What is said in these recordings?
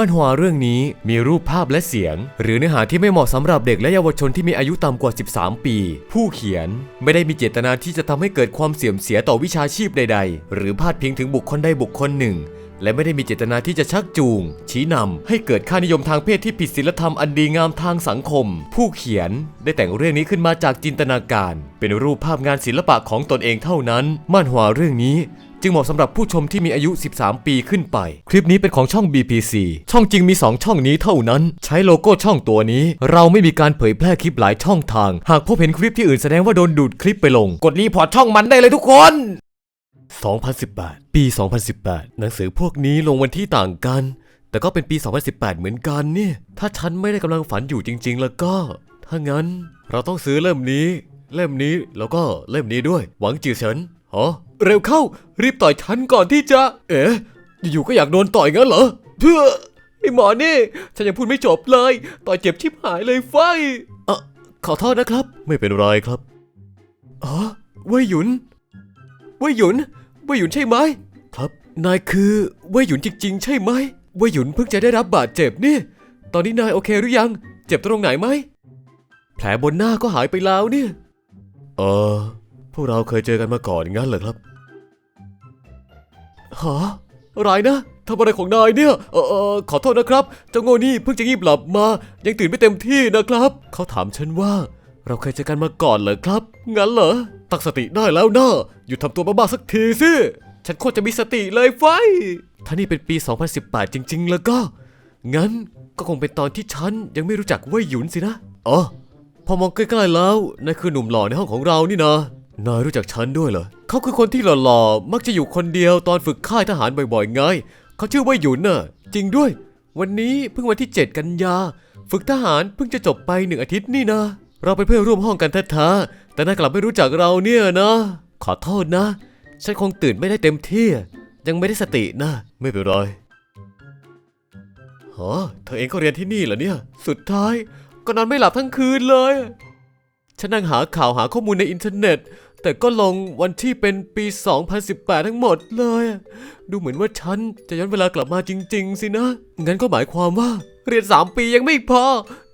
มันหัวเรื่องนี้มีรูปภาพและเสียง หรือเนื้อหาที่ไม่เหมาะสำหรับเด็กและเยาวชนที่มีอายุต่ำกว่า 13 ปี ผู้เขียนไม่ได้มีเจตนาที่จะทำให้เกิดความเสื่อมเสียต่อวิชาชีพใด ๆ หรือพาดพิงถึงบุคคลใดบุคคลหนึ่ง และไม่ได้มีเจตนาที่จะชักจูง ชี้นำให้เกิดค่านิยมทางเพศที่ผิดศีลธรรมอันดีงามทางสังคม ผู้เขียนได้แต่งเรื่องนี้ขึ้นมาจากจินตนาการ เป็นรูปภาพงานศิลปะของตนเองเท่านั้นม่านหวาเรื่องนี้ จึงเหมาะสำหรับผู้ชมที่มีอายุ 13 ปีขึ้นไป คลิปนี้เป็นของช่อง BPC ช่องจริงมี 2 ช่องนี้เท่านั้น ใช้โลโก้ช่องตัวนี้ เราไม่มีการเผยแพร่คลิปหลายช่องทาง หากพบเห็นคลิปที่อื่นแสดงว่าโดนดูดคลิปไปลง กดรีพอร์ตช่องมันได้เลยทุกคน 2018 ปี 2018 หนังสือพวกนี้ลงวันที่ต่างกัน แต่ก็เป็นปี 2018 เหมือนกันเนี่ย ถ้าฉันไม่ได้กำลังฝันอยู่จริง ๆ แล้วก็ ถ้างั้นเราต้องซื้อเล่มนี้ เล่มนี้แล้วก็เล่มนี้ด้วย หวังจือเฉินฮะเร็วเข้า รีบต่อยฉันก่อนที่จะ เอ๋อยู่ๆก็อยากโดนต่อยงั้นเหรอเพื่อไอหมอนี่ ฉันยังพูดไม่จบเลย ต่อยเจ็บชิบหายเลยไฟเอ่อขอโทษนะครับ ไม่เป็นไรครับอ๋อเว่ยหยุน เว่ยหยุนเว่ยหยุนใช่ไหมครับ นายคือเว่ยหยุนจริง ๆ ใช่ไหมเว่ยหยุนเพิ่งจะได้รับบาดเจ็บนี่ ตอนนี้นายโอเคหรือยัง เจ็บตรงไหนไหมแผลบนหน้าก็หายไปแล้วเนี่ยเออพวกเราเคยเจอกันมาก่อนงั้นเหรอครับฮะอะไรนะทำอะไรของนายเนี่ย เออเออขอโทษนะครับ เจ้าโง่นี่เพิ่งจะงีบหลับมา ยังตื่นไม่เต็มที่นะครับ เขาถามฉันว่า เราเคยเจอกันมาก่อนเหรอครับ งั้นเหรอ ตั้งสติได้แล้วนะหยุดทำตัวบ้าๆสักทีสิ ฉันโคตรจะมีสติเลยไฟ ถ้านี่เป็นปี 2018 จริง ๆ แล้วก็ งั้นก็คงเป็นตอนที่ฉันยังไม่รู้จักเว่ยหยุนสินะ อ๋อ พอมองใกล้ๆแล้วนายคือหนุ่มหล่อในห้องของเรานี่นะนายรู้จักฉันด้วยเหรอ เขาคือคนที่หล่อๆ มักจะอยู่คนเดียวตอนฝึกค่ายทหารบ่อยๆไง เขาชื่อว่าหยุนน่ะ จริงด้วย วันนี้เพิ่งวันที่ 7 กันยา ฝึกทหารเพิ่งจะจบไปหนึ่งอาทิตย์นี่นะ เราเป็นเพื่อนร่วมห้องกันแท้ๆ แต่นายกลับไม่รู้จักเราเนี่ยนะ ขอโทษนะ ฉันคงตื่นไม่ได้เต็มที่ ยังไม่ได้สตินะ ไม่เป็นไรฮะเธอเองก็เรียนที่นี่เหรอเนี่ย สุดท้าย ก็นอนไม่หลับทั้งคืนเลย ฉันนั่งหาข่าวหาข้อมูลในอินเทอร์เน็ต แต่ก็ลงวันที่เป็นปี 2018 ทั้งหมดเลย ดูเหมือนว่าฉันจะย้อนเวลากลับมาจริง ๆ สินะ งั้นก็หมายความว่า เรียน 3 ปียังไม่พอ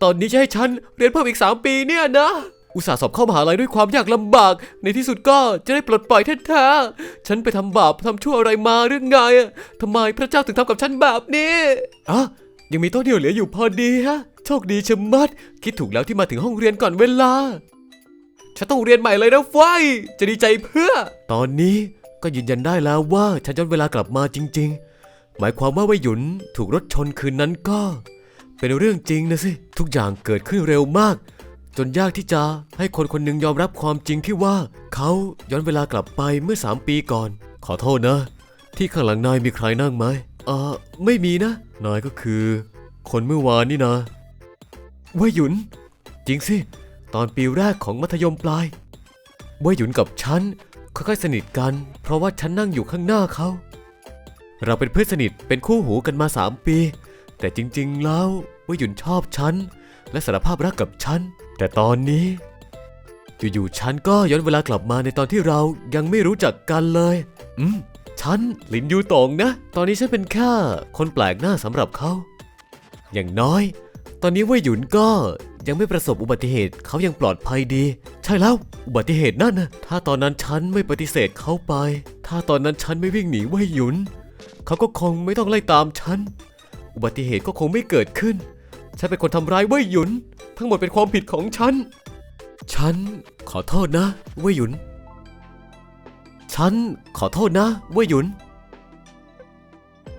ตอนนี้จะให้ฉันเรียนเพิ่มอีก 3 ปีเนี่ยนะ อุตส่าห์สอบเข้ามหาลัยด้วยความยากลำบาก ในที่สุดก็จะได้ปลดปล่อยแท้ๆฉันไปทำบาปทำชั่วอะไรมาหรือไงอะทำไมพระเจ้าถึงทำกับฉันแบบนี้อะยังมีโต๊ะเดียวเหลืออยู่พอดีฮะ โชคดีชะมัด คิดถูกแล้วที่มาถึงห้องเรียนก่อนเวลา ฉันต้องเรียนใหม่เลยนะไฟจะดีใจเพื่อ ตอนนี้ก็ยืนยันได้แล้วว่าฉันย้อนเวลากลับมาจริง ๆ หมายความว่าว่ยหยุนถูกรถชนคืนนั้นก็ เป็นเรื่องจริงนะสิ ทุกอย่างเกิดขึ้นเร็วมาก จนยากที่จะให้คนคนหนึ่งยอมรับความจริงที่ว่า เขาย้อนเวลากลับไปเมื่อ 3 ปีก่อน ขอโทษนะ ที่ข้างหลังนายมีใครนั่งไหมเออไม่มีนะ นายก็คือ คนเมื่อวานนี่นะเว่ยหยุน จริงสิ ตอนปีแรกของมัธยมปลายเว่ยหยุนกับฉันค่อยๆสนิทกัน เพราะว่าฉันนั่งอยู่ข้างหน้าเขา เราเป็นเพื่อนสนิทเป็นคู่หูกันมา3ปี แต่จริง ๆ แล้วเว่ยหยุนชอบฉัน และสารภาพรักกับฉัน แต่ตอนนี้ อยู่ๆฉันก็ย้อนเวลากลับมาในตอนที่เรายังไม่รู้จักกันเลย อืม ฉันหลินยูตงนะ ตอนนี้ฉันเป็นแค่คนแปลกหน้าสำหรับเขา อย่างน้อย ตอนนี้ว่ยหยุนก็ยังไม่ประสบอุบัติเหตุเขายังปลอดภัยดี ใช่แล้วอุบัติเหตุนั่นนะถ้าตอนนั้นฉันไม่ปฏิเสธเขาไป ถ้าตอนนั้นฉันไม่วิ่งหนีว่ยหยุน เขาก็คงไม่ต้องไล่ตามฉัน อุบัติเหตุก็คงไม่เกิดขึ้น ฉันเป็นคนทำร้ายเว่ยหยุน ทั้งหมดเป็นความผิดของฉัน ฉันขอโทษนะเว่ยหยุน ฉันขอโทษนะเว่ยหยุน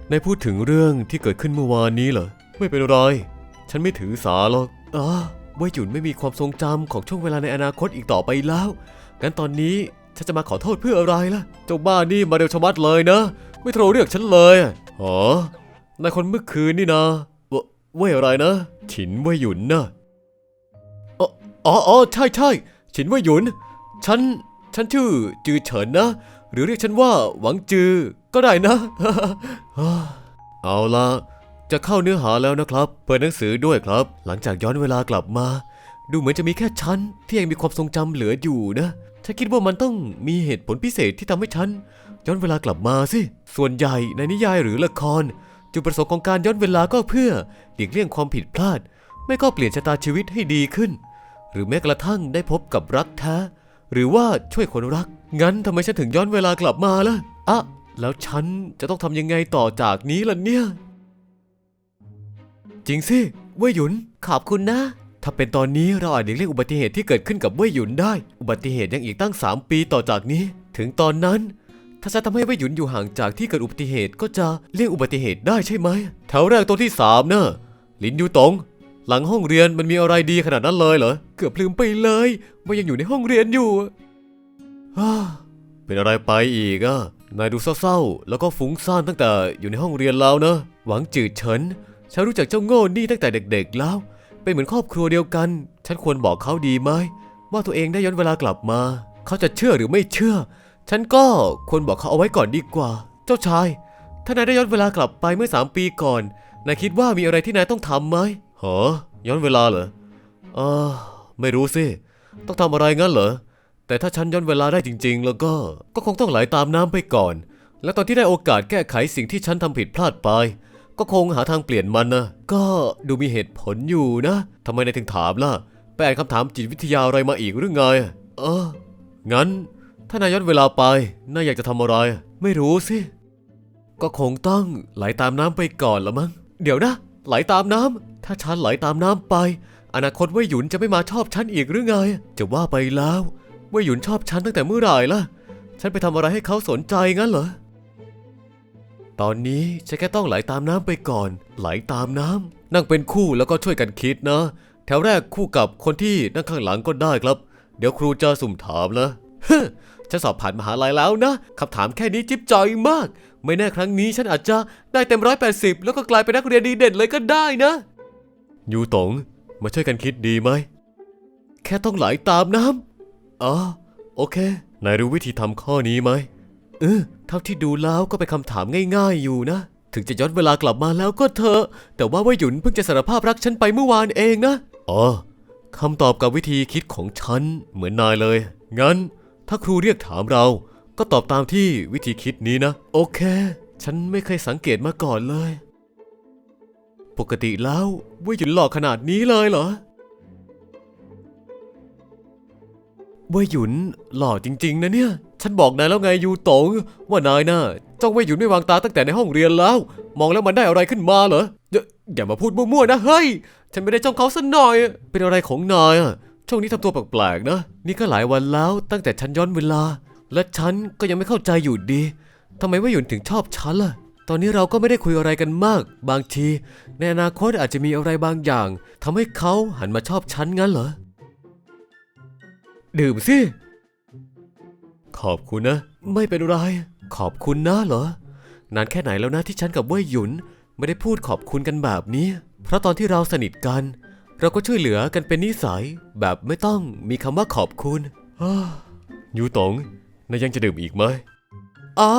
ในพูดถึงเรื่องที่เกิดขึ้นเมื่อวานนี้เหรอ ไม่เป็นไร ฉันไม่ถือสาหรอกอ๋อเว่ยหยุนไม่มีความทรงจำของช่วงเวลาในอนาคตอีกต่อไปแล้ว งั้นตอนนี้ฉันจะมาขอโทษเพื่ออะไรล่ะ เจ้าบ้านี่มาเร็วชะมัดเลยนะ ไม่โทรเรียกฉันเลยอะอ๋อนายคนเมื่อคืนนี่นะ เวเว่ยอะไรนะ ฉินเว่ยหยุนนะอ๋ออ๋ออ๋อใช่ใช่ฉินเว่ยหยุน ฉัน ฉันชื่อจือเฉินนะ หรือเรียกฉันว่าหวังจือ ก็ได้นะ เอาละจะเข้าเนื้อหาแล้วนะครับ เปิดหนังสือด้วยครับ หลังจากย้อนเวลากลับมา ดูเหมือนจะมีแค่ฉันที่ยังมีความทรงจำเหลืออยู่นะฉันคิดว่ามันต้องมีเหตุผลพิเศษที่ทำให้ฉันย้อนเวลากลับมาสิ ส่วนใหญ่ในนิยายหรือละคร จุดประสงค์ของการย้อนเวลาก็เพื่อหลีกเลี่ยงความผิดพลาด ไม่ก็เปลี่ยนชะตาชีวิตให้ดีขึ้น หรือแม้กระทั่งได้พบกับรักแท้ หรือว่าช่วยคนรัก งั้นทำไมฉันถึงย้อนเวลากลับมาล่ะอะแล้วฉันจะต้องทำยังไงต่อจากนี้ล่ะเนี่ย จริงสิเว่ยหยุน ขอบคุณนะ ถ้าเป็นตอนนี้เราอาจหลีกเลี่ยงอุบัติเหตุที่เกิดขึ้นกับเว่ยหยุนได้ อุบัติเหตุยังอีกตั้ง 3 ปีต่อจากนี้ ถึงตอนนั้น ถ้าจะทำให้เว่หยุนอยู่ห่างจากที่เกิดอุบัติเหตุก็จะเลี่ยงอุบัติเหตุได้ใช่ไหมแถวแรกตัวที่สามเนอะลินยูตง หลังห้องเรียนมันมีอะไรดีขนาดนั้นเลยเหรอเกือบลืมไปเลยว่ายังอยู่ในห้องเรียนอยู่ฮ่าเป็นอะไรไปอีกอะนายดูเศร้าๆ แล้วก็ฟุ้งซ่านตั้งแต่อยู่ในห้องเรียนแล้วเนอะหวังจืดเฉิน ฉันรู้จักเจ้าโง่นี่ตั้งแต่เด็กๆแล้ว เป็นเหมือนครอบครัวเดียวกัน ฉันควรบอกเขาดีไหม ว่าตัวเองได้ย้อนเวลากลับมา เขาจะเชื่อหรือไม่เชื่อ ฉันก็ควรบอกเขาเอาไว้ก่อนดีกว่า เจ้าชาย ถ้านายได้ย้อนเวลากลับไปเมื่อสามปีก่อน นายคิดว่ามีอะไรที่นายต้องทำไหมหอย้อนเวลาเหรอเออไม่รู้สิ ต้องทำอะไรงั้นเหรอ แต่ถ้าฉันย้อนเวลาได้จริง ๆ แล้วก็ ก็คงต้องไหลตามน้ำไปก่อน และตอนที่ได้โอกาสแก้ไขสิ่งที่ฉันทำผิดพลาดไป ก็คงหาทางเปลี่ยนมันนะ ก็ดูมีเหตุผลอยู่นะทำไมนายถึงถามล่ะไปอ่านคำถามจิตวิทยาอะไรมาอีกหรือไง เออ งั้น ถ้านายย้อนเวลาไปนายอยากจะทำอะไร ไม่รู้สิ ก็คงต้องไหลตามน้ำไปก่อนละมั้ง เดี๋ยวนะ ไหลตามน้ำถ้าฉันไหลตามน้ำไป อนาคตเว่ยหยุนจะไม่มาชอบฉันอีกหรือไง จะว่าไปแล้วเว่ยหยุนชอบฉันตั้งแต่เมื่อไหร่ล่ะ ฉันไปทำอะไรให้เขาสนใจงั้นเหรอ ตอนนี้ฉันแค่ต้องไหลตามน้ำไปก่อน ไหลตามน้ำนั่งเป็นคู่แล้วก็ช่วยกันคิดนะแถวแรกคู่กับคนที่นั่งข้างหลังก็ได้ครับ เดี๋ยวครูจะสุ่มถามนะ ฉันสอบผ่านมหาลัยแล้วนะคำถามแค่นี้จิ๊บจอยมาก ไม่แน่ครั้งนี้ฉันอาจจะได้เต็มร้อยแปดสิบแล้วก็กลายเป็นนักเรียนดีเด่นเลยก็ได้นะ ยูตงมาช่วยกันคิดดีไหม แค่ต้องไหลตามน้ำอ๋อโอเคนายรู้วิธีทำข้อนี้ไหมเออเท่าที่ดูแล้วก็เป็นคำถามง่ายๆอยู่นะ ถึงจะย้อนเวลากลับมาแล้วก็เถอะ แต่ว่าว่าหยุนเพิ่งจะสารภาพรักฉันไปเมื่อวานเองนะ อ๋อคำตอบกับวิธีคิดของฉันเหมือนนายเลย งั้น ถ้าครูเรียกถามเรา ก็ตอบตามที่วิธีคิดนี้นะ โอเค ฉันไม่เคยสังเกตมาก่อนเลย ปกติแล้วว่าหยุนหล่อขนาดนี้เลยเหรอว่ยหยุนหล่อจริง ๆ นะเนี่ย ฉันบอกนายแล้วไงยูตงว่านายน่ะจ้องว่ยหยุนไม่วางตาตั้งแต่ในห้องเรียนแล้ว มองแล้วมันได้อะไรขึ้นมาเหรออย่าอย่ามาพูดมั่วๆนะเฮ้ย ฉันไม่ได้จ้องเขาสักหน่อย เป็นอะไรของนายอะ ช่วงนี้ทำตัวแปลกๆนะ นี่ก็หลายวันแล้วตั้งแต่ฉันย้อนเวลา และฉันก็ยังไม่เข้าใจอยู่ดีทำไมว่ยหยุนถึงชอบฉันล่ะ ตอนนี้เราก็ไม่ได้คุยอะไรกันมาก บางที ในอนาคตอาจจะมีอะไรบางอย่างทำให้เขาหันมาชอบฉันงั้นเหรอ ดื่มสิ ขอบคุณนะ ไม่เป็นไร ขอบคุณนะเหรอ นานแค่ไหนแล้วนะที่ฉันกับเว่ยหยุน ไม่ได้พูดขอบคุณกันแบบนี้ เพราะตอนที่เราสนิทกัน เราก็ช่วยเหลือกันเป็นนิสัย แบบไม่ต้องมีคำว่าขอบคุณอ้ายูตงนายยังจะดื่มอีกไหมอ่า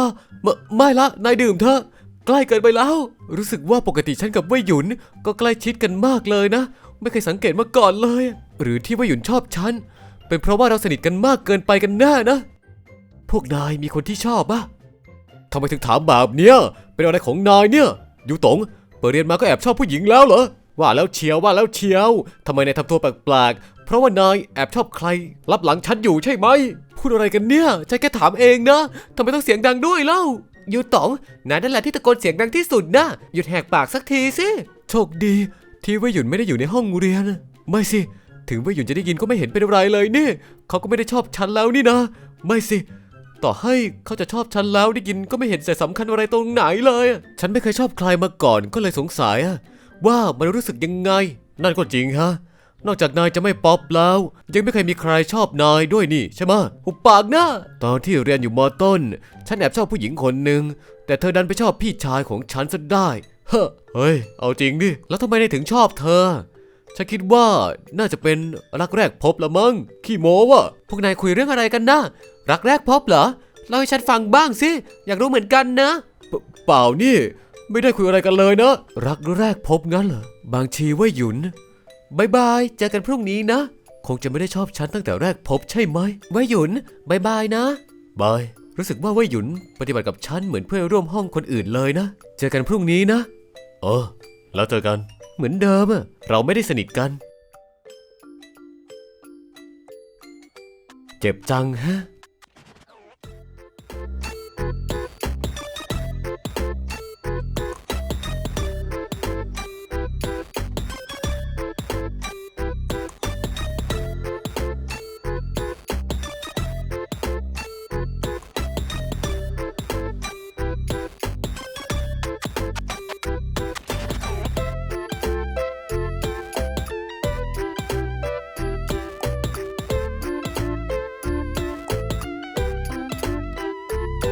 ไม่ไม่ละ นายดื่มเถอะ ใกล้เกินไปแล้ว รู้สึกว่าปกติฉันกับเว่ยหยุน ก็ใกล้ชิดกันมากเลยนะ ไม่เคยสังเกตมาก่อนเลย หรือที่เว่ยหยุนชอบฉัน เป็นเพราะว่าเราสนิทกันมากเกินไปกันแน่นะ พวกนายมีคนที่ชอบปะทำไมถึงถามแบบเนี้ย เป็นอะไรของนายเนี่ย ยูตงเปิดเรียนมาก็แอบชอบผู้หญิงแล้วเหรอ ว่าแล้วเชียวว่าแล้วเชียวทำไมนายทำตัวแปลกๆ เพราะว่านายแอบชอบใคร รับหลังฉันอยู่ใช่ไหม พูดอะไรกันเนี่ยฉันแค่ถามเองนะทำไมต้องเสียงดังด้วยเล่า ยูต๋องนายนั่นแหละที่ตะโกนเสียงดังที่สุดนะหยุดแหกปากสักทีสิโชคดี ที่ว่าหยุนไม่ได้อยู่ในห้องเรียน ไม่สิ ถึงว่าหยุนจะได้ยินก็ไม่เห็นเป็นไรเลยนี่เขาก็ไม่ได้ชอบฉันแล้วนี่นะ ไม่สิต่อให้เขาจะชอบฉันแล้วได้ยินก็ไม่เห็นใส่สำคัญอะไรตรงไหนเลย ฉันไม่เคยชอบใครมาก่อนก็เลยสงสัยอะ ว่ามันรู้สึกยังไง นั่นก็จริงฮะ นอกจากนายจะไม่ป๊อปแล้ว ยังไม่เคยมีใครชอบนายด้วยนี่ใช่ไหมหุบปากนะตอนที่เรียนอยู่มอต้น ฉันแอบชอบผู้หญิงคนหนึ่งแต่เธอดันไปชอบพี่ชายของฉันซะได้เฮ้เฮ้ย เอาจริงดิ แล้วทำไมนายถึงชอบเธอ ฉันคิดว่าน่าจะเป็นรักแรกพบละมั้ง ขี้โม้วะพวกนายคุยเรื่องอะไรกันนะ รักแรกพบเหรอ เล่าให้ฉันฟังบ้างสิ อยากรู้เหมือนกันนะ เปล่านี่ ไม่ได้คุยอะไรกันเลยนะรักแรกพบงั้นเหรอบางทีว่าหยุนบายบายเจอกันพรุ่งนี้นะ คงจะไม่ได้ชอบฉันตั้งแต่แรกพบใช่ไหมว่าหยุนบายบายนะบายรู้สึกว่าว่าหยุนปฏิบัติกับฉันเหมือนเพื่อนร่วมห้องคนอื่นเลยนะ เจอกันพรุ่งนี้นะ เออ แล้วเจอกัน เหมือนเดิมอะเราไม่ได้สนิทกัน เจ็บจังฮะ